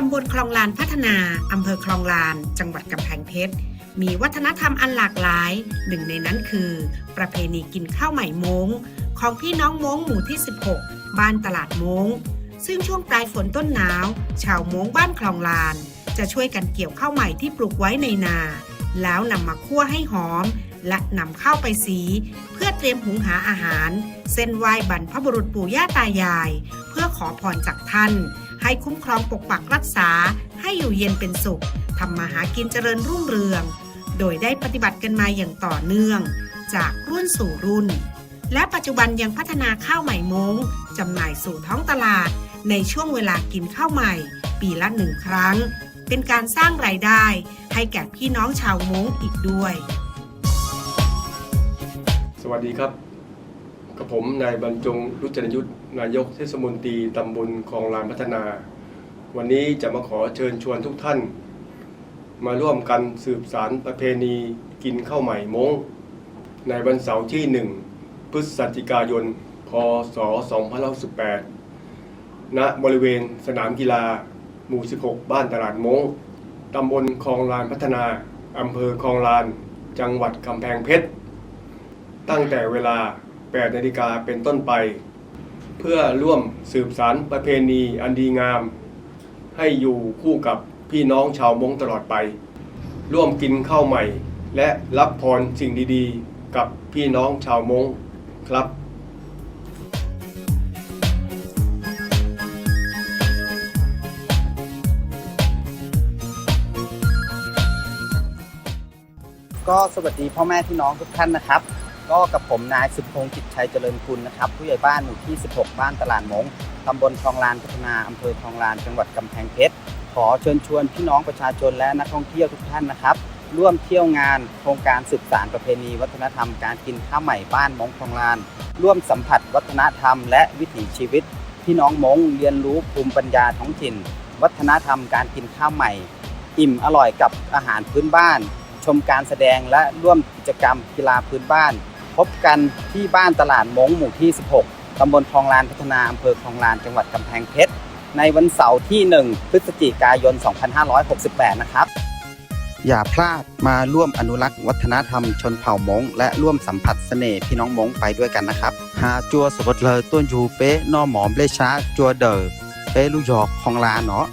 ตำบลคลองลานพัฒนา อำเภอคลองลาน จังหวัดกำแพงเพชร มีวัฒนธรรมอันหลากหลาย หนึ่งในนั้นคือ ประเพณีกินข้าวใหม่มงของพี่น้องมงหมู่ที่ 16 บ้านตลาดมงซึ่งช่วงปลายฝนต้นหนาว ชาวมงบ้านคลองลาน จะช่วยกันเกี่ยวข้าวใหม่ที่ปลูกไว้ในนา แล้วนำมาคั่วให้หอม และนำเข้าวไปสี เพื่อเตรียมหุงหาอาหาร เส้นไหว้บรรพบุรุษปู่ย่าตายาย เพื่อขอพรจากท่าน ให้คุ้มครองปกปักรักษาให้อยู่เย็นเป็นสุขทำมาหากินเจริญรุ่งเรือง โดยได้ปฏิบัติกันมาอย่างต่อเนื่อง จากรุ่นสู่รุ่น และปัจจุบันยังพัฒนาข้าวใหม่มงจำหน่ายสู่ท้องตลาด ในช่วงเวลากินข้าวใหม่ ปีละหนึ่งครั้ง เป็นการสร้างรายได้ ให้แก่พี่น้องชาวมงอีกด้วย สวัสดีครับ กับผมนายบรรจงรุจนยุทธนายกเทศมนตรีตำบลคลองลานพัฒนา วันนี้จะมาขอเชิญชวนทุกท่าน มาร่วมกันสืบสารประเพณีกินข้าวใหม่มงในวันเสาร์ที่ 1 พฤศจิกายน พศ 2518ณบริเวณสนามกีฬา หมู่ 16 บ้านตลาดมงตำบลคลองลานพัฒนาอำเภอคลองลาน จังหวัดกำแพงเพชร ตั้งแต่เวลา 8นาฬิกาเป็นต้นไป เพื่อร่วมสืบสารประเพณีอันดีงาม ให้อยู่คู่กับพี่น้องชาวมงตลอดไป ร่วมกินข้าวใหม่ และรับพรสิ่งดีๆ กับพี่น้องชาวมงครับก็สวัสดีพ่อแม่พี่น้องทุกท่านนะครับ ก็กับผมนายสุพงศ์กิจชัยเจริญคุณนะครับผู้ใหญ่บ้านหมู่ที่ 16 บ้านตลาดมงตำบลคลองลานพัฒนาอำเภอคลองลานจังหวัดกำแพงเพชรขอเชิญชวนพี่น้องประชาชนและนักท่องเที่ยวทุกท่านนะครับ ร่วมเที่ยวงานโครงการสืบสานประเพณีวัฒนธรรมการกินข้าวใหม่บ้านมงคลองลาน ร่วมสัมผัสวัฒนธรรมและวิถีชีวิต พี่น้องมงเรียนรู้ภูมิปัญญาท้องถิ่น วัฒนธรรมการกินข้าวใหม่ อิ่มอร่อยกับอาหารพื้นบ้าน ชมการแสดงและร่วมกิจกรรมกีฬาพื้นบ้าน พบกันที่บ้านตลาดมงหมู่ที่ 16 ตำบลคลองลานพัฒนา อำเภอคลองลาน จังหวัดกำแพงเพชร ในวันเสาร์ที่ 1 พฤศจิกายน 2568 นะครับ อย่าพลาดมาร่วมอนุรักษ์วัฒนธรรมชนเผ่ามงและร่วมสัมผัสเสน่ห์พี่น้องมงไปด้วยกันนะครับ หาจัวสวดเลยต้นยูเป๊ะนอหมอมเลช้าจัวเดอเป๊ะลูกหยอกคลองลานเนาะ